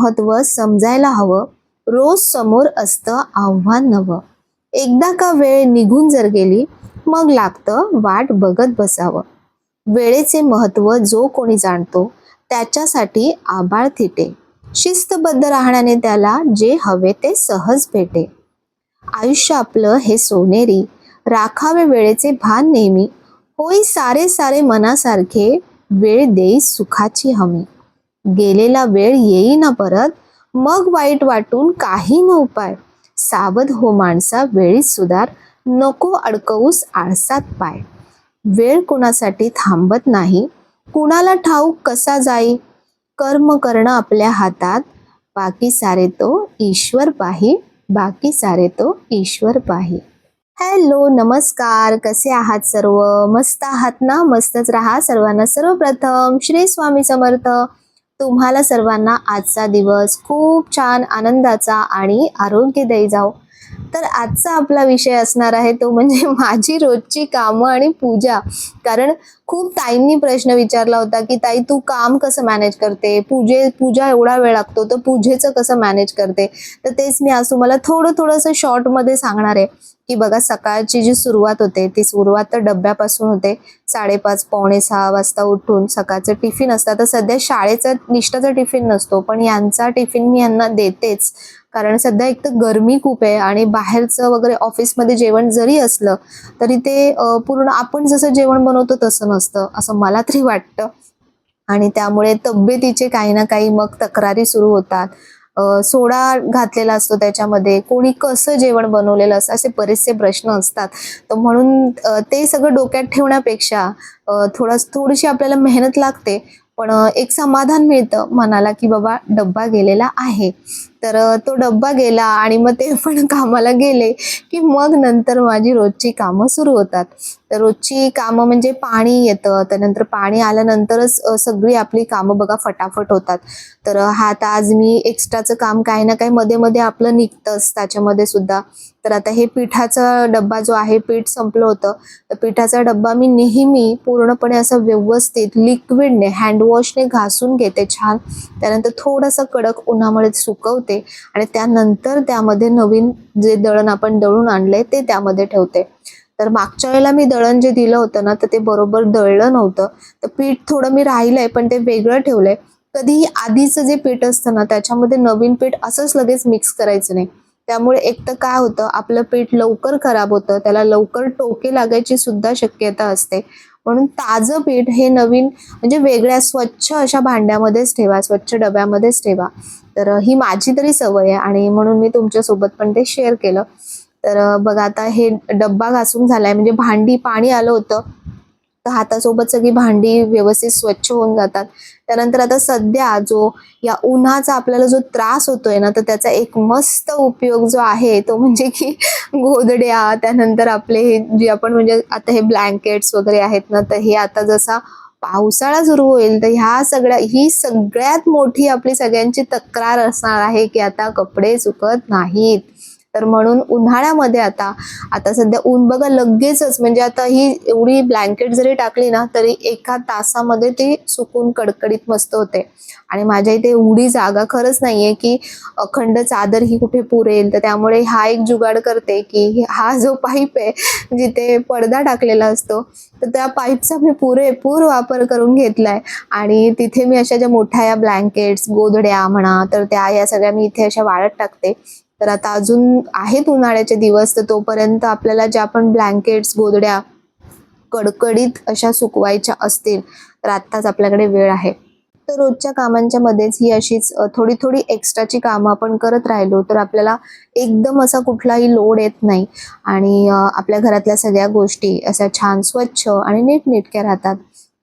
महत्त्व महत्त्व समजायला हवं. रोज समोर असतं आव्हान नवं. एकदा का वेळ निघून जर गेली मग लागतं वाट बघत बसावं. वेळेचे महत्त्व जो कोणी जाणतो त्याच्यासाठी आबाळ थिटे. शिस्तबद्ध राहण्याने त्याला जे हवे ते सहज भेटे. आयुष्य आपलं हे सोनेरी. राखावे वेळेचे भान नेहमी. होई सारे सारे मनासारखे वेळ देई सुखाची हमी. गेलेला वेळ येई ना परत. मग वाईट वाटून काही न उपाय. सावध हो माणसा वेळी सुधार. नको अडकवूस आळसात पाय. वेळ कुणासाठी थांबत नाही. कुणाला ठाऊक कसा जाई? कर्म करणं आपल्या हातात. बाकी सारे तो ईश्वर पाही. बाकी सारे तो ईश्वर पाही. हॅलो नमस्कार. कसे आहात सर्व? मस्त आहात ना? मस्तच राहा सर्वांना. सर्वप्रथम श्री स्वामी समर्थ. तुम्हाला सर्वांना आजचा दिवस खूप छान आनंदाचा आणि आरोग्यदायी जाओ तर आजचा आपला विषय असणार आहे तो म्हणजे माझी रोजची कामं आणि पूजा. कारण खूप ताईंनी प्रश्न विचारला होता की ताई तू काम कसं मॅनेज करते? पूजे पूजा एवढा वेळ लागतो तर पूजेचं कसं मॅनेज करते? तर तेच मी आज तुम्हाला थोडं थोडंसं शॉर्टमध्ये सांगणार आहे. की बघा सकाळची जी सुरुवात होते ती सुरुवात तर डब्यापासून होते. साडेपाच पावणे सहा वाजता उठून सकाळचं टिफिन असतं. तर सध्या शाळेचा निष्ठाचा टिफिन नसतो पण यांचा टिफिन मी यांना देतेच. कारण सध्या एक तर गरमी खूप आहे आणि बाहेरचं वगैरे ऑफिसमध्ये जेवण जरी असलं तरी ते पूर्ण आपण जसं जेवण बनवतो तसं नसतं असं मला तरी वाटतं. आणि त्यामुळे तब्येतीचे काही ना काही मग तक्रारी सुरू होतात. सोडा घातलेला असतो त्याच्यामध्ये. कोणी कसं जेवण बनवलेलं असतं असे बरेचसे प्रश्न असतात. तर म्हणून ते सगळं डोक्यात ठेवण्यापेक्षा थोडा थोडीशी आपल्याला मेहनत लागते. पण एक समाधान मिळतं मनाला की बाबा डब्बा गेलेला आहे. तर तो डब्बा गेला आणि मग ते पण कामाला गेले की मग नंतर माझी रोजची कामं सुरू होतात. तर रोजची कामं म्हणजे पाणी येतं. त्यानंतर पाणी आल्यानंतरच सगळी आपली कामं बघा फटाफट होतात. तर हा आता आज मी एक्स्ट्राचं काम काही ना काही मध्ये मध्ये आपलं निघतंच. त्याच्यामध्ये सुद्धा तर आता हे पिठाचा डब्बा जो आहे पीठ संपलं होतं. तर पिठाचा डब्बा मी नेहमी पूर्णपणे असं व्यवस्थित लिक्विडने हँडवॉशने घासून घेते छान. त्यानंतर थोडंसं कडक उन्हामध्ये सुकवते आणि त्यानंतर त्यामध्ये नवीन जे दळण आपण दळून आणलंय ते त्यामध्ये ठेवते. तर मागच्या वेळेला मी दळण जे दिलं होतं ना तर ते बरोबर दळलं नव्हतं. तर पीठ थोडं मी राहिलंय पण ते वेगळं ठेवलंय. कधीही आधीचं जे पीठ असतं ना त्याच्यामध्ये नवीन पीठ असंच लगेच मिक्स करायचं नाही. त्यामुळे एक तर काय होतं आपलं पीठ लवकर खराब होतं त्याला लवकर टोके लागायची सुद्धा शक्यता असते. म्हणून ताजं पीठ हे नवीन म्हणजे वेगळ्या स्वच्छ अशा भांड्यामध्येच ठेवा स्वच्छ डब्यामध्येच ठेवा. तर ही माझी तरी सवय आहे आणि म्हणून मी तुमच्यासोबत पण ते शेअर केलं. तर बघा आता हे डब्बा घासून झालाय म्हणजे भांडी पाणी आलं होतं. हातासोबत सगळी भांडी व्यवस्थित स्वच्छ होऊन जातात. त्यानंतर आता सध्या जो या उन्हाचा आपल्याला जो त्रास होतोय ना तर त्याचा एक मस्त उपयोग जो आहे तो म्हणजे की गोदड्या त्यानंतर आपले हे जे आपण म्हणजे आता हे ब्लँकेट्स वगैरे आहेत ना तर हे आता जसा पावसाळा सुरू होईल तर ह्या सगळ्या ही सगळ्यात मोठी आपली सगळ्यांची तक्रार असणार आहे की आता कपडे सुकत नाहीत. तर म्हणून उन्हाळ्यामध्ये आता आता सध्या ऊन बघा लगेचच म्हणजे आता ही एवढी ब्लँकेट जरी टाकली ना तरी एका तासामध्ये ती सुकून कडकडीत मस्त होते. आणि माझ्या इथे एवढी जागा खरंच नाहीये की अखंड चादर ही कुठे पुरेल तर त्यामुळे हा एक जुगाड करते की हा जो पाईप आहे जिथे पडदा टाकलेला असतो तर त्या पाईपचा मी पुरेपूर वापर करून घेतलाय. आणि तिथे मी अशा ज्या मोठ्या या ब्लँकेट्स गोधड्या म्हणा तर त्या या सगळ्या मी इथे अशा वाळत टाकते. तर आता अजून आहेत उन्हाळ्याचे दिवस तर तोपर्यंत आपल्याला ज्या पण ब्लँकेट्स गोदड्या कडकडीत अशा सुकवायच्या असतील तर आत्ताच आपल्याकडे वेळ आहे. तर रोजच्या कामांच्या मध्येच ही अशीच थोडी थोडी एक्स्ट्राची कामं आपण करत राहिलो तर आपल्याला एकदम असा कुठलाही लोड येत नाही. आणि आपल्या घरातल्या सगळ्या गोष्टी अशा छान स्वच्छ आणि नीटनेटक्या राहतात.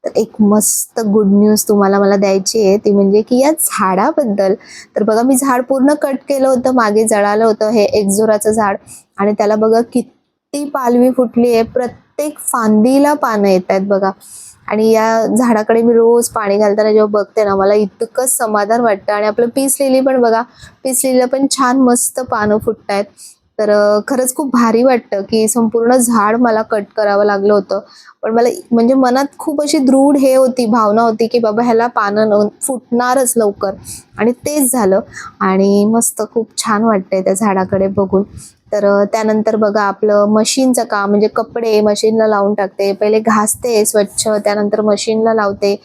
तर एक मस्त गुड न्यूज तुम्हाला मला द्यायची आहे. ती म्हणजे की या झाडाबद्दल तर बघा मी झाड पूर्ण कट केलं होतं मागे जळालं होतं हे एकजोराचं झाड. आणि त्याला बघा किती पालवी फुटली आहे. प्रत्येक फांदीला पानं येत आहेत बघा. आणि या झाडाकडे मी रोज पाणी घालताना जेव्हा बघते ना मला इतकं समाधान वाटतं. आणि आपलं पीस लिली पण बघा पीस लिलीला पण छान मस्त पानं फुटत आहेत. तर खरंच खूप भारी वाटतं की संपूर्ण झाड मला कट करावं लागलं होतं. पण मला म्हणजे मनात खूप अशी दृढ हे होती भावना होती की बाबा ह्याला पानं न फुटणारच लवकर. आणि तेच झालं. आणि मस्त खूप छान वाटतंय त्या झाडाकडे बघून. तर त्यानंतर बघा आपलं मशीनचं काम म्हणजे कपडे मशीनला लावून टाकते. पहिले घासते स्वच्छ त्यानंतर मशीनला लावते.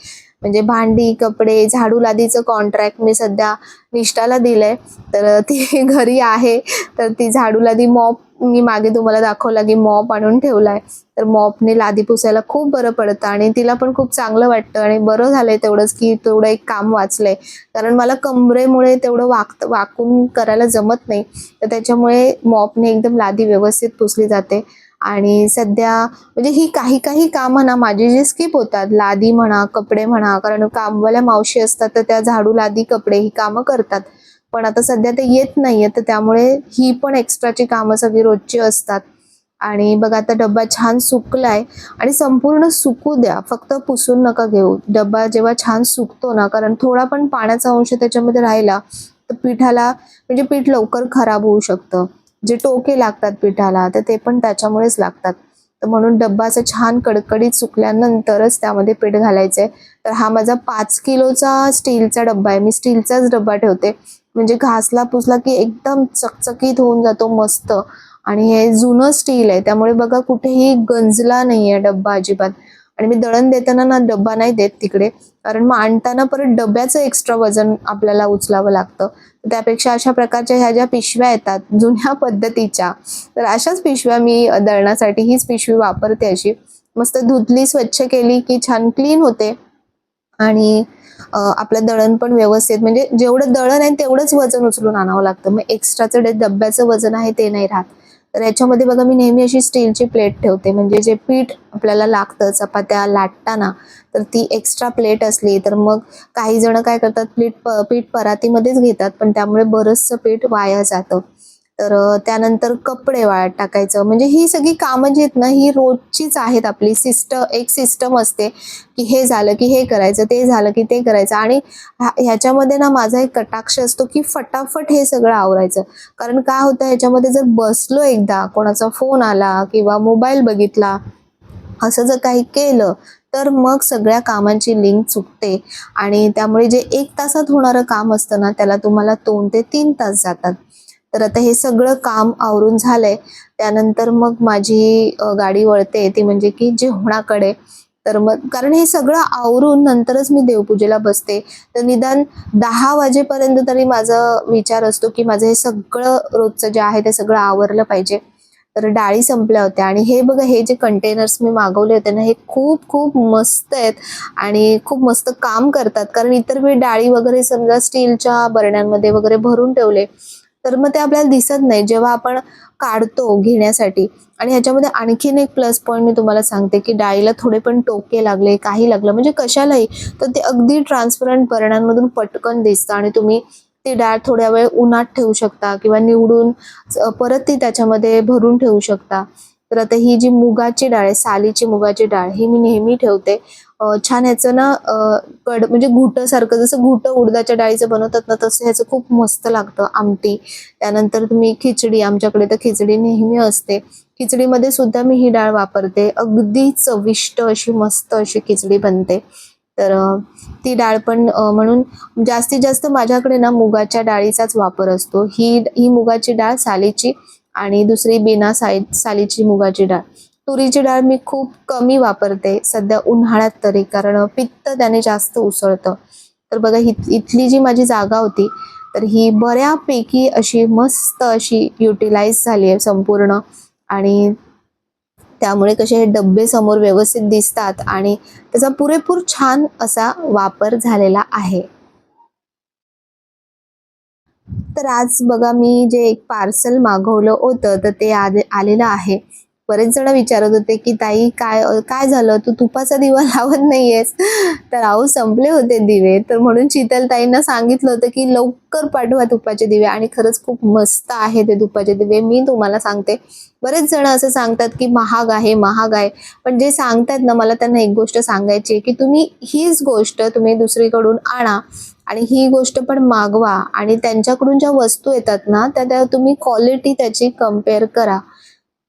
म्हणजे भांडी कपडे झाडू लादीचं कॉन्ट्रॅक्ट मी सध्या निष्ठाला दिलंय. तर ती घरी आहे. तर ती झाडू लादी मॉप मी मागे तुम्हाला दाखवला की मॉप आणून ठेवलाय. तर मॉपने लादी पुसायला खूप बरं पडतं आणि तिला पण खूप चांगलं वाटतं आणि बरं झालंय तेवढंच की तेवढं एक काम वाचलंय. कारण मला कमरेमुळे तेवढं वाक वाकून करायला जमत नाही. तर त्याच्यामुळे मॉपने एकदम लादी व्यवस्थित पुसली जाते. आणि सध्या म्हणजे ही काही काही कामं ना माझी जी स्किप होतात लादी म्हणा कपडे म्हणा कारण कामवाल्या मावशी असतात तर त्या झाडू लादी कपडे ही कामं करतात. पण आता सध्या ते येत नाहीये तर त्यामुळे ही पण एक्स्ट्राची कामं सगळी रोजची असतात. आणि बघा आता डब्बा छान सुकलाय आणि संपूर्ण सुकू द्या फक्त पुसून नका घेऊ. डब्बा जेव्हा छान सुकतो ना कारण थोडा पण पाण्याचा अंश त्याच्यामध्ये राहिला तर पिठाला म्हणजे पीठ लवकर खराब होऊ शकतं. जे टोके लागतात पिठाला तर ते पण त्याच्यामुळेच लागतात. तर म्हणून डब्बा असं छान कडकडीत सुकल्यानंतरच त्यामध्ये पीठ घालायचंय. तर हा माझा पाच किलोचा स्टीलचा डब्बा आहे. मी स्टीलचाच डब्बा ठेवते. म्हणजे घासला पुसला की एकदम चकचकीत होऊन जातो मस्त. आणि हे जुनं स्टील आहे त्यामुळे बघा कुठेही गंजला नाहीये डब्बा अजिबात. आणि मी दळण देताना ना डब्बा नाही देत तिकडे कारण मग आणताना परत डब्याचं एक्स्ट्रा वजन आपल्याला उचलावं लागतं. त्यापेक्षा अशा प्रकारच्या ह्या ज्या पिशव्या येतात जुन्या पद्धतीच्या तर अशाच पिशव्या मी दळण्यासाठी हीच पिशवी वापरते अशी. मस्त धुतली स्वच्छ केली की छान क्लीन होते. आणि आपलं दळण पण व्यवस्थित म्हणजे जेवढं दळण आहे तेवढंच वजन उचलून आणावं लागतं. मग एक्स्ट्राचं जे डब्याचं वजन आहे ते नाही राहत. तर याच्यामध्ये बघा मी नेहमी अशी स्टीलची प्लेट ठेवते. म्हणजे जे पीठ आपल्याला लागतं चपात्या लाटताना तर ती एक्स्ट्रा प्लेट असली तर मग काही जण काय करतात पीठ पीठ परातीमध्येच घेतात. पण त्यामुळे बरंचसं पीठ वाया जातं. तर त्यानंतर कपडे वाळत टाकायचं. म्हणजे ही सगळी कामं जी आहेत ना ही रोजचीच आहेत आपली. सिस्टम एक सिस्टम असते की हे झालं की हे करायचं ते झालं की ते करायचं. आणि ह्याच्यामध्ये ना माझा एक कटाक्ष असतो की फटाफट हे सगळं आवरायचं. कारण काय होतं ह्याच्यामध्ये जर बसलो एकदा कोणाचा फोन आला किंवा मोबाईल बघितला असं जर काही केलं तर मग सगळ्या कामांची लिंक चुकते. आणि त्यामुळे जे एक तासात होणारं काम असतं ना त्याला तुम्हाला दोन ते तीन तास जातात. तर आता हे सगळं काम आवरून झालंय. त्यानंतर मग माझी गाडी वळते. ती म्हणजे की जेवणाकडे. तर मग कारण हे सगळं आवरून नंतरच मी देवपूजेला बसते. तर निदान दहा वाजेपर्यंत तरी माझा विचार असतो की माझं हे सगळं रोजचं जे आहे ते सगळं आवरलं पाहिजे. तर डाळी संपल्या होत्या. आणि हे बघा हे जे कंटेनर्स मी मागवले होते ना हे खूप खूप मस्त आहेत. आणि खूप मस्त काम करतात. कारण इतर मी डाळी वगैरे समजा स्टीलच्या बरण्यांमध्ये वगैरे भरून ठेवले. तर मग ते आपल्याला दिसत नाही. जेव्हा आपण काढतो घेण्यासाठी. आणि ह्याच्यामध्ये आणखीन एक प्लस पॉईंट मी तुम्हाला सांगते की डाळीला थोडे पण टोके लागले काही लागलं म्हणजे कशालाही तर ते अगदी ट्रान्सपरंट बरण्यांमधून पटकन दिसतं आणि तुम्ही ती डाळ थोड्या वेळ उन्हात ठेवू शकता किंवा निवडून परत ती त्याच्यामध्ये भरून ठेवू शकता. तर आता ही जी मुगाची डाळ आहे सालीची मुगाची डाळ ही मी नेहमी ठेवते. छान ह्याचं ना कड म्हणजे घुटं सारखं जसं घुटं उडदाच्या डाळीचं बनवतात ना तसं ह्याचं खूप मस्त लागतं आमटी. त्यानंतर तुम्ही खिचडी आमच्याकडे तर खिचडी नेहमी असते. खिचडीमध्ये सुद्धा मी ही डाळ वापरते. अगदी चविष्ट अशी मस्त अशी खिचडी बनते. तर ती डाळ पण म्हणून जास्तीत जास्त माझ्याकडे ना मुगाच्या डाळीचाच वापर असतो. ही ही मुगाची डाळ सालीची आणि दुसरी बिना साई सालीची मुगाची डाळ. तुरीची डाळ मी खूप कमी वापरते. सध्या उन्हाळ्यात तरी कारण पित्त त्याने जास्त उसळतं. तर बघा इथली जी माझी जागा होती तर ही बऱ्यापैकी अशी मस्त अशी युटिलाइज झाली आहे संपूर्ण. आणि त्यामुळे कसे हे डब्बे समोर व्यवस्थित दिसतात आणि त्याचा पुरेपूर छान असा वापर झालेला आहे. तर आज बघा मी जे एक पार्सल मागवलं होतं तर ते आले आलेलं आहे. बरेच जण विचारत होते की ताई काय काय झालं? तू तुपाचा दिवा लावत नाहीयेस. तर अहो संपले होते दिवे. तर म्हणून शीतल ताईंना सांगितलं होतं की लवकर पाठवा तुपाचे दिवे. आणि खरंच खूप मस्त आहे ते तुपाचे दिवे. मी तुम्हाला सांगते बरेच जण असं सांगतात की महाग आहे महाग आहे. पण जे सांगतात ना मला त्यांना एक गोष्ट सांगायची आहे की तुम्ही हीच गोष्ट तुम्ही दुसरीकडून आणा आणि ही गोष्ट पण मागवा आणि त्यांच्याकडून ज्या वस्तू येतात ना त्या त्या तुम्ही क्वालिटी त्याची कंपेअर करा.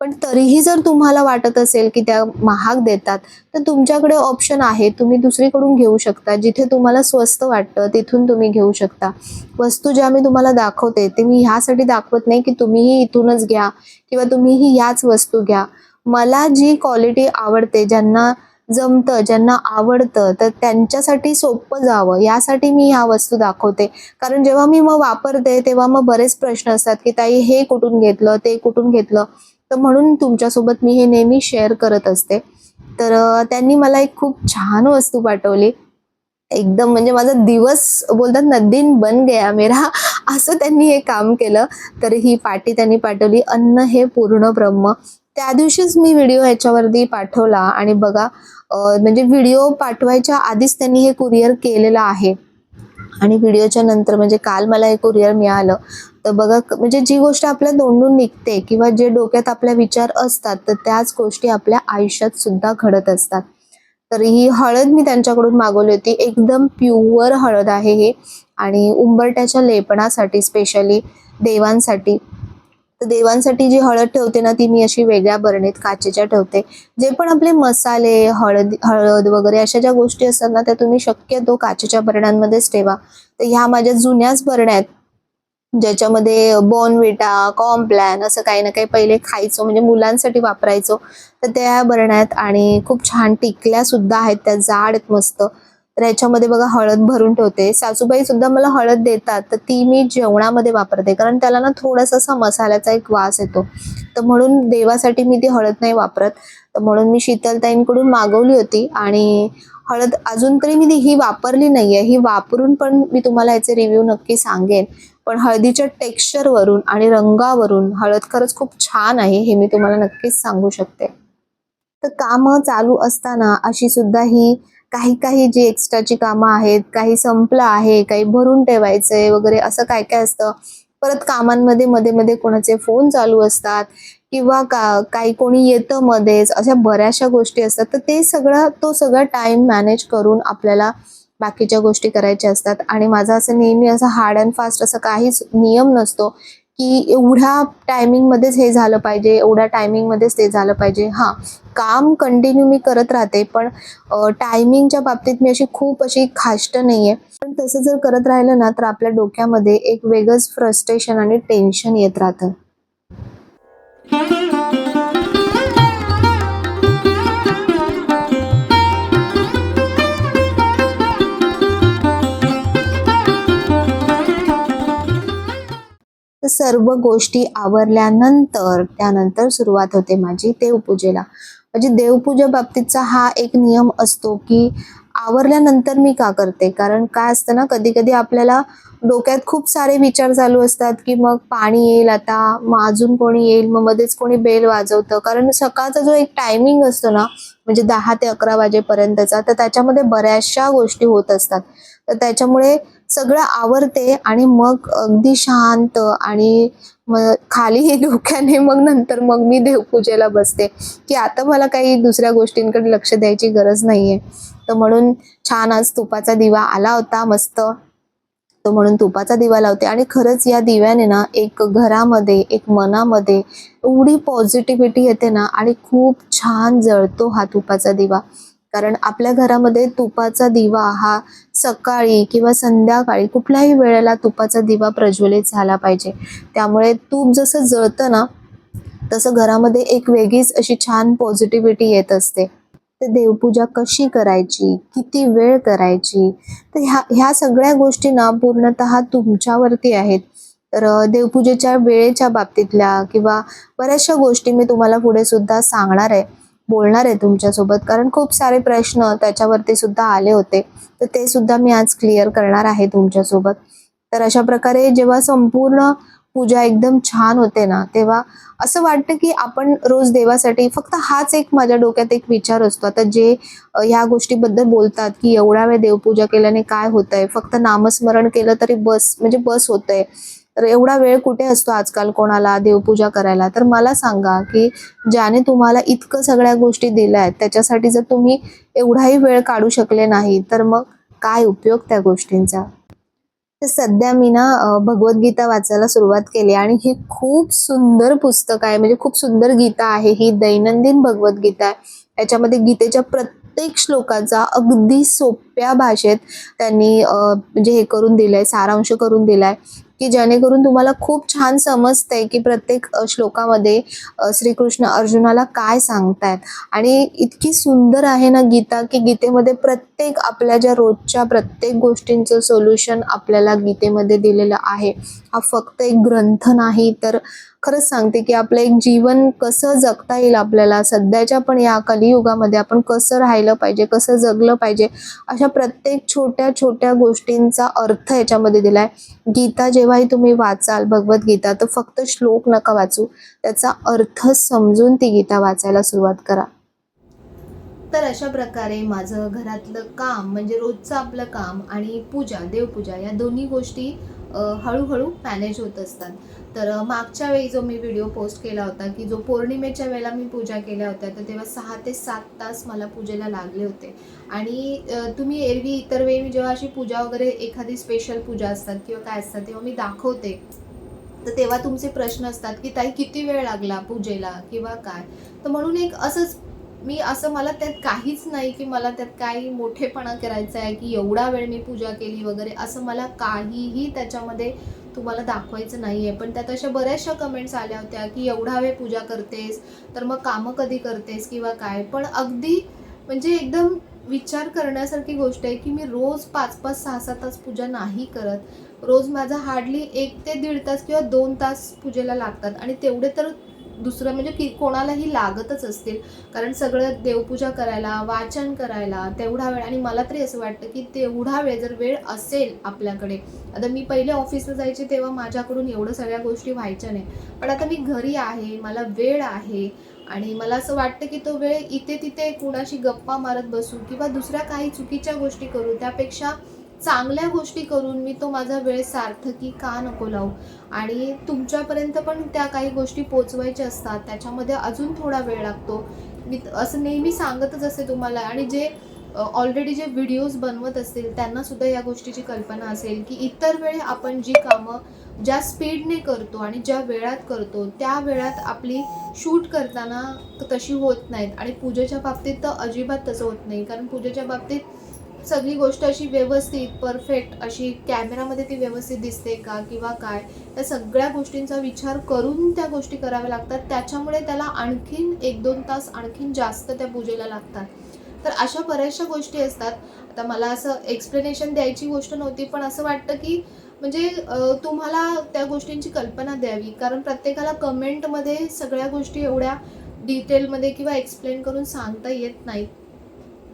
पण तरीही जर तुम्हाला वाटत असेल की त्या महाग देतात तर तुमच्याकडे ऑप्शन आहे. तुम्ही दुसरीकडून घेऊ शकता. जिथे तुम्हाला स्वस्त वाटतं तिथून तुम्ही घेऊ शकता. वस्तू ज्या मी तुम्हाला दाखवते ते मी ह्यासाठी दाखवत नाही की तुम्हीही इथूनच घ्या किंवा तुम्हीही याच वस्तू घ्या. मला जी क्वालिटी आवडते ज्यांना जमतं ज्यांना आवडतं तर त्यांच्यासाठी सोपं जावं. यासाठी मी ह्या वस्तू दाखवते. कारण जेव्हा मी मग वापरते तेव्हा मग बरेच प्रश्न असतात की ताई हे कुठून घेतलं? ते कुठून घेतलं? तर म्हणून तुमच्यासोबत मी हे नेहमी शेअर करत असते. तर त्यांनी मला एक खूप छान वस्तू पाठवली. एकदम म्हणजे माझा दिवस बोलतात ना दिन बन गया मेरा. असं त्यांनी हे काम केलं. तर ही पाटी त्यांनी पाठवली अन्न हे पूर्ण ब्रह्म. त्या दिवशीच मी व्हिडिओ ह्याच्यावरती पाठवला आणि बघा म्हणजे व्हिडिओ पाठवायच्या आधीच त्यांनी हे कुरिअर केलेलं आहे. आणि व्हिडिओच्या नंतर म्हणजे काल मला हे कुरिअर मिळालं. तर बघा म्हणजे जी गोष्ट आपल्या तोंडून निघते किंवा जे डोक्यात आपल्या विचार असतात तर त्याच गोष्टी आपल्या आयुष्यात सुद्धा घडत असतात. तर ही हळद मी त्यांच्याकडून मागवली होती. एकदम प्युअर हळद आहे हे. आणि उंबरट्याच्या लेपणासाठी स्पेशली देवांसाठी. तर देवांसाठी जी हळद ठेवते ना ती मी अशी वेगळ्या बरणीत काचेच्या ठेवते. जे पण आपले मसाले हळद हळद वगैरे अशा ज्या गोष्टी असतात ना त्या तुम्ही शक्यतो काचेच्या बरण्यांमध्येच ठेवा. तर ह्या माझ्या जुन्याच बरण्या आहेत. ज्याच्यामध्ये बॉर्नविटा कॉम्प्लॅन असं काही ना काही पहिले खायचो म्हणजे मुलांसाठी वापरायचो. तर त्या बरण्यात आणि खूप छान टिकल्या सुद्धा आहेत त्या जाड आहेत मस्त. तर बघा हळद भरून ठेवते. सासूबाई सुद्धा मला हळद देतात तर ती मी जेवणामध्ये वापरते. कारण त्याला ना थोडासा असा मसाल्याचा एक वास येतो. तर म्हणून देवासाठी मी ती हळद नाही वापरत. तर म्हणून मी शीतलताईंकडून मागवली होती आणि हळद अजून तरी मी ती ही वापरली नाहीये. ही वापरून पण मी तुम्हाला याचे रिव्ह्यू नक्की सांगेन. पण हळदीच्या टेक्स्चरवरून आणि रंगावरून हळद खरंच खूप छान आहे हे मी तुम्हाला नक्कीच सांगू शकते. तर कामं चालू असताना अशी सुद्धा ही काही काही जी एक्स्ट्राची कामं आहेत काही संपलं आहे काही भरून ठेवायचंय वगैरे असं काय काय असतं? परत कामांमध्ये मध्ये मध्ये कोणाचे फोन चालू असतात किंवा का काही कोणी येतं मध्येच अशा बऱ्याचशा गोष्टी असतात. तर ते सगळं तो सगळा टाइम मॅनेज करून आपल्याला बाकीच्या गोष्टी करायच्या असतात. आणि माझा असं नेहमी असं हार्ड अँड फास्ट असं काहीच नियम नसतो की एवढ्या टायमिंगमध्येच हे झालं पाहिजे एवढ्या टायमिंगमध्येच ते झालं पाहिजे. हां काम कंटिन्यू मी करत राहते पण टायमिंगच्या बाबतीत मी अशी खूप अशी खाष्ट नाही आहे पण तसं जर करत राहिलं ना तर आपल्या डोक्यामध्ये एक वेगळंच फ्रस्ट्रेशन आणि टेन्शन येत राहतं. तर सर्व गोष्टी आवरल्यानंतर त्यानंतर सुरुवात होते माझी देवपूजेला. म्हणजे देवपूजा बाबतीतचा हा एक नियम असतो की आवरल्यानंतर मी का करते? कारण काय असतं ना कधी कधी आपल्याला डोक्यात खूप सारे विचार चालू असतात की मग पाणी येईल आता मग अजून कोणी येईल मग मध्येच कोणी बेल वाजवतं. कारण सकाळचा जो एक टायमिंग असतो ना म्हणजे दहा ते अकरा वाजेपर्यंतचा तर त्याच्यामध्ये बऱ्याचशा गोष्टी होत असतात. तर त्याच्यामुळे सगळं आवरते आणि मग अगदी शांत आणि मग खाली डोक्याने मग नंतर मग मी देवपूजेला बसते. की आता मला काही दुसऱ्या गोष्टींकडे लक्ष द्यायची गरज नाहीये. तर म्हणून छान आज तुपाचा दिवा आला होता मस्त. तो म्हणून तुपाचा दिवा लावते. आणि खरंच या दिव्याने ना एक घरामध्ये एक मनामध्ये एवढी पॉझिटिव्हिटी येते ना आणि खूप छान जळतो हा तुपाचा दिवा. कारण आपल्या घरामध्ये तुपाचा दिवा हा सकाळी किंवा संध्याकाळी कुठल्याही वेळेला तुपाचा दिवा प्रज्वलित झाला पाहिजे. त्यामुळे तूप जसं जळतं ना तसं घरामध्ये एक वेगळीच अशी छान पॉझिटिव्हिटी येत असते. तर देवपूजा कशी करायची? किती वेळ करायची? तर ह्या ह्या सगळ्या गोष्टी ना पूर्णतः तुमच्यावरती आहेत. तर देवपूजेच्या वेळेच्या बाबतीतल्या किंवा बऱ्याचशा गोष्टी मी तुम्हाला पुढे सुद्धा सांगणार आहे. बोलणार आहे तुमच्यासोबत. कारण खूप सारे प्रश्न त्याच्यावरती सुद्धा आले होते. तर ते सुद्धा मी आज क्लिअर करणार आहे तुमच्यासोबत. तर अशा प्रकारे जेव्हा संपूर्ण पूजा एकदम छान होते ना तेव्हा असं वाटतं की आपण रोज देवासाठी फक्त हाच एक माझ्या डोक्यात एक विचार असतो. आता जे ह्या गोष्टीबद्दल बोलतात की एवढ्या वेळ देवपूजा केल्याने काय होतंय? फक्त नामस्मरण केलं तरी बस म्हणजे बस होतंय. तर एवढा वेळ कुठे असतो आजकाल कोणाला देवपूजा करायला? तर मला सांगा की ज्याने तुम्हाला इतकं सगळ्या गोष्टी दिल्या आहेत त्याच्यासाठी जर तुम्ही एवढाही वेळ काढू शकले नाही तर मग काय उपयोग त्या गोष्टींचा? तर सध्या मी ना भगवद्गीता वाचायला सुरुवात केली आणि हे खूप सुंदर पुस्तक आहे. म्हणजे खूप सुंदर गीता आहे. ही दैनंदिन भगवद्गीता आहे. याच्यामध्ये गीतेच्या प्रत्येक श्लोकाचा अगदी सोप्या भाषेत त्यांनी म्हणजे हे करून दिलंय सारांश करून दिलाय. की जेणेकरून तुम्हाला खूप छान समजतंय की प्रत्येक श्लोकामध्ये श्रीकृष्ण अर्जुनाला काय सांगतायत. आणि इतकी सुंदर आहे ना गीता की गीतेमध्ये प्रत्येक आपल्या ज्या रोजच्या प्रत्येक गोष्टींचं सोल्युशन आपल्याला गीतेमध्ये दिलेलं आहे. हा फक्त एक ग्रंथ नाही तर खरंच सांगते की आपलं एक जीवन कसं जगता येईल आपल्याला सध्याच्या पण या कलियुगामध्ये आपण कसं राहिलं पाहिजे कसं जगलं पाहिजे अशा प्रत्येक छोट्या छोट्या गोष्टींचा अर्थ याच्यामध्ये दिलाय. गीता जेव्हाही तुम्ही वाचाल भगवद्गीता तर फक्त श्लोक नका वाचू. त्याचा अर्थ समजून ती गीता वाचायला सुरुवात करा. तर अशा प्रकारे माझं घरातलं काम म्हणजे रोजचं आपलं काम आणि पूजा देवपूजा या दोन्ही गोष्टी हळूहळू मॅनेज होत असतात. तर मागच्या वेळी जो मी व्हिडिओ पोस्ट केला होता की जो पौर्णिमेच्या वेळेला मी पूजा केल्या होत्या तर तेव्हा सहा ते सात तास मला पूजेला लागले होते. आणि तुम्ही एरवी इतर वेळी जेव्हा अशी पूजा वगैरे एखादी स्पेशल पूजा असतात किंवा काय असतात तेव्हा मी दाखवते. तर तेव्हा तुमचे प्रश्न असतात की ताई किती वेळ लागला पूजेला? किंवा काय? तर म्हणून एक असंच मी असं मला त्यात काहीच नाही की मला त्यात काही मोठेपणा करायचा आहे की एवढा वेळ मी पूजा केली वगैरे असं मला काहीही त्याच्यामध्ये तुम्हाला दाखवायचं नाही आहे पण त्यात अशा बऱ्याचशा कमेंट्स आल्या होत्या की एवढा वेळ पूजा करतेस तर मग कामं कधी करतेस किंवा काय? पण अगदी म्हणजे एकदम विचार करण्यासारखी गोष्ट आहे की मी रोज पाच पाच सहा सहा तास पूजा नाही करत. रोज माझा हार्डली एक ते दीड तास किंवा दोन तास पूजेला लागतात आणि तेवढे तर दुसरं म्हणजे की कोणालाही लागतच असतील. कारण सगळं देवपूजा करायला वाचन करायला तेवढा वेळ आणि मला तरी असं वाटतं की तेवढा वेळ जर वेळ असेल आपल्याकडे. आता मी पहिले ऑफिसला जायचे तेव्हा माझ्याकडून एवढं सगळ्या गोष्टी व्हायच्या नाही. पण आता मी घरी आहे मला वेळ आहे आणि मला असं वाटतं की तो वेळ इथे तिथे कुणाशी गप्पा मारत बसू किंवा दुसऱ्या काही चुकीच्या गोष्टी करू त्यापेक्षा चांगल्या गोष्टी करून मी तो माझा वेळ सार्थकी का नको लावू? आणि तुमच्यापर्यंत पण त्या काही गोष्टी पोचवायच्या असतात त्याच्यामध्ये अजून थोडा वेळ लागतो. मी असं नेहमी सांगतच असते तुम्हाला. आणि जे ऑलरेडी जे व्हिडिओज बनवत असतील त्यांना सुद्धा या गोष्टीची कल्पना असेल की इतर वेळी आपण जी कामं ज्या स्पीडने करतो आणि ज्या वेळात करतो त्या वेळात आपली शूट करताना तशी होत नाहीत. आणि पूजेच्या बाबतीत तर अजिबात तसं होत नाही. कारण पूजेच्या बाबतीत सगळी गोष्ट अशी व्यवस्थित परफेक्ट अशी कॅमेरामध्ये ती व्यवस्थित दिसते का किंवा काय? त्या सगळ्या गोष्टींचा विचार करून त्या गोष्टी कराव्या लागतात. त्याच्यामुळे त्याला आणखीन एक दोन तास आणखीन जास्त त्या पूजेला लागतात. तर अशा बऱ्याचशा गोष्टी असतात. आता मला असं एक्सप्लेनेशन द्यायची गोष्ट नव्हती पण असं वाटतं की म्हणजे तुम्हाला त्या गोष्टींची कल्पना द्यावी. कारण प्रत्येकाला कमेंटमध्ये सगळ्या गोष्टी एवढ्या डिटेलमध्ये किंवा एक्सप्लेन करून सांगता येत नाहीत.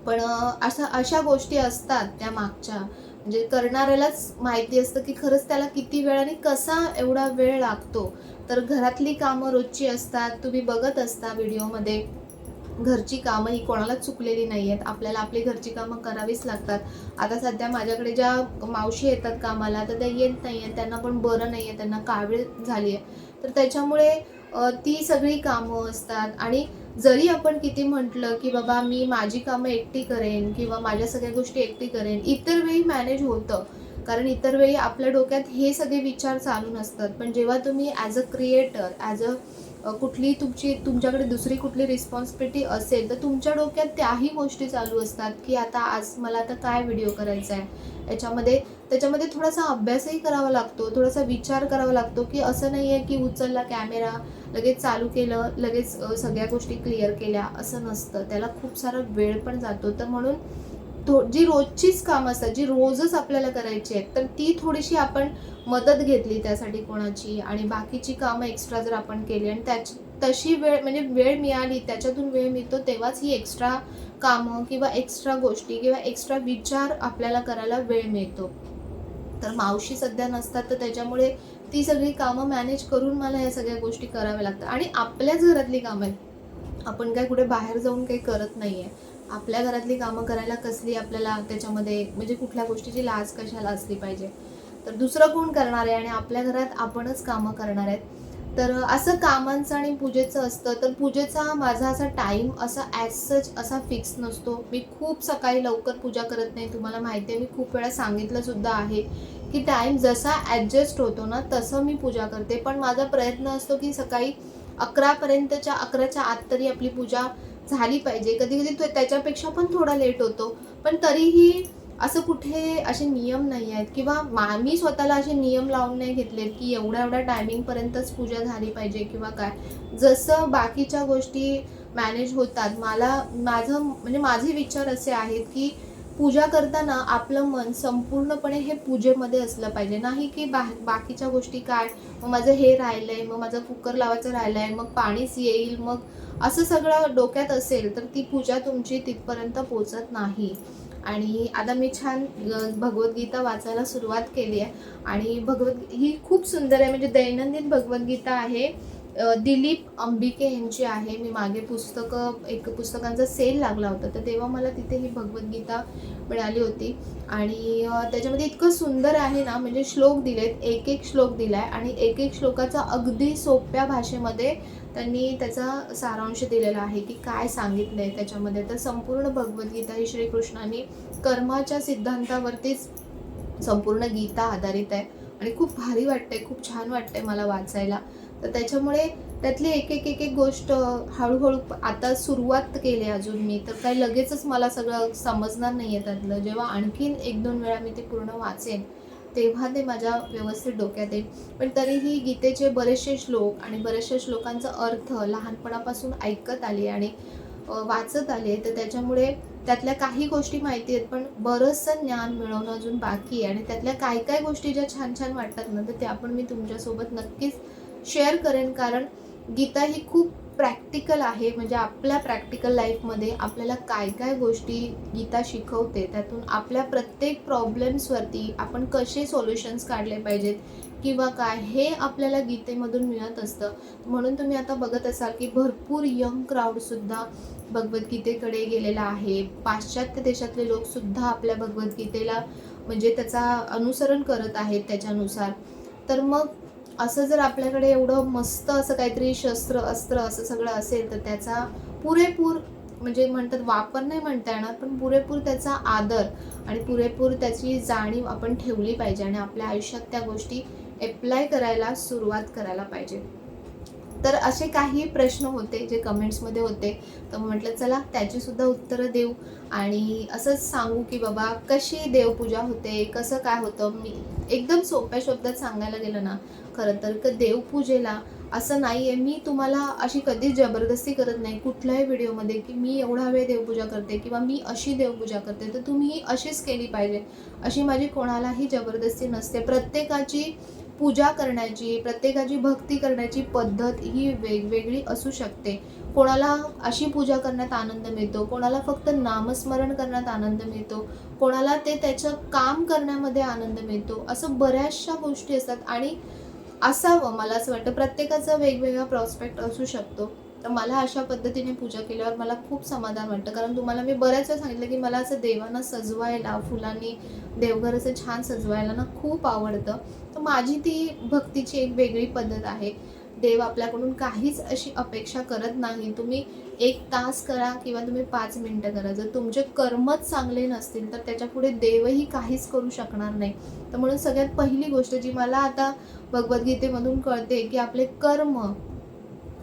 पण अशा अशा गोष्टी असतात त्या मागच्या. म्हणजे करणाऱ्यालाच माहिती असतं की खरंच त्याला किती वेळ आणि कसा एवढा वेळ लागतो. तर घरातली कामं रोजची असतात तुम्ही बघत असता व्हिडिओमध्ये घरची कामं ही कोणालाच चुकलेली नाही आहेत आपल्याला आपली घरची कामं करावीच लागतात. आता सध्या माझ्याकडे ज्या मावशी येतात कामाला तर त्या येत नाही आहेत त्यांना पण बरं नाही आहे त्यांना कावीळ झाली आहे तर त्याच्यामुळे ती सगळी कामं असतात आणि जरी आपण किती म्हटलं की बाबा मी माझी कामं एकटी करेन किंवा माझ्या सगळ्या गोष्टी एकटी करेन इतर वेळी मॅनेज होतं. कारण इतर वेळी आपल्या डोक्यात हे सगळे विचार चालू नसतात. पण जेव्हा तुम्ही as a creator as a a, कुठली तुमची तुमच्याकडे दुसरी कुठली रिस्पॉन्सिबिलिटी असेल तर तुमच्या डोक्यात त्याही गोष्टी चालू असतात की आता आज मला आता काय व्हिडिओ करायचा आहे. याच्यामध्ये त्याच्यामध्ये थोडासा अभ्यासही करावा लागतो थोडासा विचार करावा लागतो की असं नाही आहे की उचलला कॅमेरा लगेच चालू केलं लगेच सगळ्या गोष्टी क्लिअर केल्या असं नसतं. त्याला खूप सारा वेळ पण जातो. तर म्हणून थो जी रोजचीच कामं असतात जी रोजच आपल्याला करायची आहेत तर ती थोडीशी आपण मदत घेतली त्यासाठी कोणाची आणि बाकीची कामं एक्स्ट्रा जर आपण केली आणि त्याची तशी वेळ म्हणजे वेळ मिळाली त्याच्यातून वेळ मिळतो तेव्हाच ही एक्स्ट्रा कामं किंवा एक्स्ट्रा गोष्टी किंवा एक्स्ट्रा विचार आपल्याला करायला वेळ मिळतो. तर मावशी सध्या नसतात तर त्याच्यामुळे ती सगळी कामं मॅनेज करून मला या सगळ्या गोष्टी कराव्या लागतात. आणि आपल्याच घरातली कामं आहेत. आपण काय कुठे बाहेर जाऊन काही करत नाही आहे आपल्या घरातली कामं करायला कसली आपल्याला त्याच्यामध्ये म्हणजे कुठल्या गोष्टीची लाज कशाला असली पाहिजे? तर दुसरं कोण करणार आहे आणि आपल्या घरात आपणच कामं करणार आहेत? तर असं कामांचं आणि पूजेचं असतं तर पूजेचा माझा असा टाईम असा ॲज सच असा फिक्स नसतो. मी खूप सकाळी लवकर पूजा करत नाही तुम्हाला माहिती आहे मी खूप वेळा सांगितलंसुद्धा आहे की टाईम जसा ॲडजस्ट होतो ना तसं मी पूजा करते. पण माझा प्रयत्न असतो की सकाळी अकरापर्यंतच्या अकराच्या आत तरी आपली पूजा झाली पाहिजे. कधी कधी त्याच्यापेक्षा पण थोडा लेट होतो. पण तरीही असं कुठे असे नियम नाही आहेत. किंवा मा मी स्वतःला असे नियम लावून नाही घेतलेत की एवढ्या एवढ्या टायमिंगपर्यंतच पूजा झाली पाहिजे किंवा काय. जसं बाकीच्या गोष्टी मॅनेज होतात मला माझं म्हणजे माझे विचार असे आहेत की पूजा करताना आपलं मन संपूर्णपणे हे पूजेमध्ये असलं पाहिजे. नाही की बा बाकीच्या गोष्टी काय? मग माझं हे राहिलं आहे मग माझं कुकर लावायचं राहिलं आहे मग पाणीच येईल मग असं सगळं डोक्यात असेल तर ती पूजा तुमची तिथपर्यंत पोचत नाही. आणि आता मी छान भगवद्गीता वाचायला सुरुवात केली आहे. आणि भगवद ही खूप सुंदर आहे. म्हणजे दैनंदिन भगवद्गीता आहे. दिलीप अंबिके यांची आहे. मी मागे पुस्तकं एक पुस्तकांचा सेल लागला होता. तर तेव्हा मला तिथे ही भगवद्गीता मिळाली होती. आणि त्याच्यामध्ये इतकं सुंदर आहे ना म्हणजे श्लोक दिलेत. एक एक श्लोक दिलाय. आणि एक एक श्लोकाचा अगदी सोप्या भाषेमध्ये त्यांनी त्याचा सारांश दिलेला आहे की काय सांगितलं आहे त्याच्यामध्ये. तर संपूर्ण भगवद्गीता ही श्रीकृष्णाने कर्माच्या सिद्धांतावरतीच संपूर्ण गीता आधारित आहे. आणि खूप भारी वाटतंय खूप छान वाटतंय मला वाचायला. तर त्याच्यामुळे त्यातली एक एक एक एक गोष्ट हळूहळू आता सुरुवात केली अजून मी. तर काही लगेचच मला सगळं समजणार नाही आहे त्यातलं. जेव्हा आणखीन एक दोन वेळा मी ते पूर्ण वाचेन तेव्हा ते माझ्या व्यवस्थित डोक्यात येईल. पण तरीही गीतेचे बरेचसे श्लोक आणि बऱ्याचशा श्लोकांचा अर्थ लहानपणापासून ऐकत आली आणि वाचत आले तर त्याच्यामुळे त्यातल्या काही गोष्टी माहिती आहेत पण बरंचसं ज्ञान मिळवणं अजून बाकी आहे. आणि त्यातल्या काय काय गोष्टी ज्या छान छान वाटतात ना तर त्या पण मी तुमच्यासोबत नक्कीच शेअर करेन. कारण गीता ही खूप प्रॅक्टिकल आहे म्हणजे आपल्या प्रॅक्टिकल लाईफमध्ये आपल्याला काय काय गोष्टी गीता शिकवते त्यातून आपल्या प्रत्येक प्रॉब्लेम्सवरती आपण कसे सोल्युशन्स काढले पाहिजेत किंवा काय हे आपल्याला गीतेमधून मिळत असतं. म्हणून तुम्ही आता बघत असाल की भरपूर यंग क्राऊडसुद्धा भगवद्गीतेकडे गेलेला आहे. पाश्चात्य देशातले लोकसुद्धा आपल्या भगवद्गीतेला म्हणजे त्याचा अनुसरण करत आहेत त्याच्यानुसार. तर मग असं जर आपल्याकडे एवढं मस्त असं काहीतरी शस्त्र अस्त्र असं सगळं असेल तर त्याचा पुरेपूर म्हणजे म्हणतात वापर नाही म्हणता येणार पण पुरेपूर त्याचा आदर आणि पुरेपूर त्याची जाणीव आपण ठेवली पाहिजे आणि आपल्या आयुष्यात त्या गोष्टी अप्लाय करायला सुरुवात करायला पाहिजे. तर असे काही प्रश्न होते जे कमेंट्समध्ये होते. तर म्हटलं चला त्याची सुद्धा उत्तरं देऊ आणि असंच सांगू की बाबा कशी देवपूजा होते कसं काय होतं? मी एकदम सोप्या शब्दात सांगायला गेलं ना खरं तर क देवपूजेला. असं नाही आहे मी तुम्हाला अशी कधीच जबरदस्ती करत नाही. कुठल्याही व्हिडिओमध्ये की मी एवढा वेळ देवपूजा करते किंवा मी अशी देवपूजा करते तर तुम्ही अशीच केली पाहिजे. अशी माझी कोणालाही जबरदस्ती नसते. प्रत्येकाची पूजा करण्याची प्रत्येकाची भक्ती करण्याची पद्धत ही वेगवेगळी असू शकते. कोणाला अशी पूजा करण्यात आनंद मिळतो कोणाला फक्त नामस्मरण करण्यात आनंद मिळतो कोणाला ते त्याचं काम करण्यामध्ये आनंद मिळतो असं बऱ्याचशा गोष्टी असतात. आणि असावं मला असं वाटतं. प्रत्येकाचा वेगवेगळा प्रॉस्पेक्ट असू शकतो. तर मला अशा पद्धतीने पूजा केल्यावर मला खूप समाधान वाटतं. कारण तुम्हाला मी बऱ्याच वेळा सांगितलं की मला असं देवांना सजवायला फुलांनी देवघर असं छान सजवायला ना खूप आवडतं. तर माझी ती भक्तीची एक वेगळी पद्धत आहे. देव आपल्याकडून काहीच अशी अपेक्षा करत नाही. तुम्ही एक तास करा किंवा तुम्ही पाच मिनटं करा. जर तुमचे कर्मच चांगले नसतील तर त्याच्यापुढे देवही काहीच करू शकणार नाही. तर म्हणून सगळ्यात पहिली गोष्ट जी मला आता भगवद्गीतेमधून कळते की आपले कर्म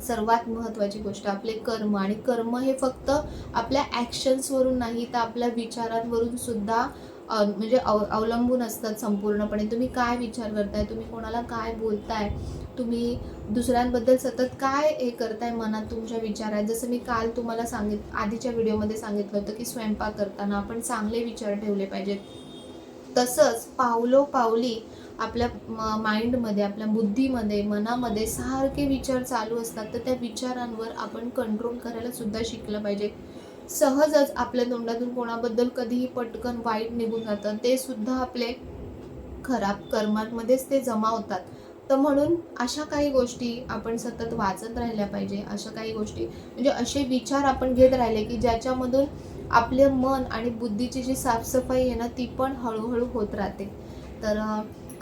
सर्वात महत्त्वाची गोष्ट. आपले कर्म आणि कर्म हे फक्त आपल्या ॲक्शन्सवरून नाही तर आपल्या विचारांवरून सुद्धा म्हणजे अव अवलंबून असतात संपूर्णपणे. तुम्ही काय विचार करताय? तुम्ही कोणाला काय बोलताय? तुम्ही दुसऱ्यांबद्दल सतत काय हे करताय मनात तुमच्या विचार आहेत जसं मी काल तुम्हाला सांगित आधीच्या व्हिडिओमध्ये सांगितलं होतं की स्वयंपाक करताना आपण चांगले विचार ठेवले पाहिजेत. तसंच पावलो पावली आपल्या म- माइंडमध्ये आपल्या बुद्धीमध्ये मनामध्ये सारखे विचार चालू असतात तर त्या विचारांवर आपण कंट्रोल करायला सुद्धा शिकलं पाहिजे. सहजच आपल्या तोंडातून कोणाबद्दल कधीही पटकन वाईट निघून जातं. ते सुद्धा आपले खराब कर्मांमध्येच ते जमा होतात. तर म्हणून अशा काही गोष्टी आपण सतत वाचत राहिल्या पाहिजे अशा काही गोष्टी. म्हणजे असे विचार आपण घेत राहिले की ज्याच्यामधून आपले मन आणि बुद्धीची जी साफसफाई आहे ना ती पण हळूहळू होत राहते. तर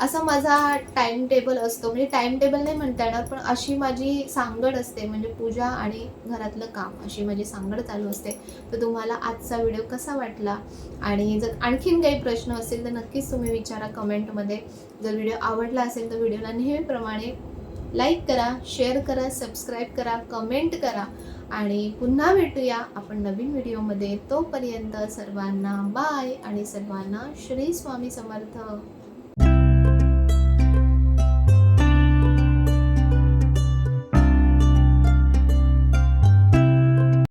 असा माझा टाइम टेबल असतो. म्हणजे टाइम टेबल नाही म्हणता येणार पण अशी माझी सांगड असते. म्हणजे पूजा आणि घरातलं काम अशी माझी सांगड चालू असते. तर तुम्हाला आजचा व्हिडिओ कसा वाटला? आणि जर आणखीन काही प्रश्न असेल तर नक्कीच तुम्ही विचारा कमेंटमध्ये जर व्हिडिओ आवडला असेल तर व्हिडिओला नेहमीप्रमाणे लाईक करा शेअर करा सबस्क्राईब करा कमेंट करा. आणि पुन्हा भेटूया आपण नवीन व्हिडिओमध्ये तोपर्यंत सर्वांना बाय आणि सर्वांना श्री स्वामी समर्थ.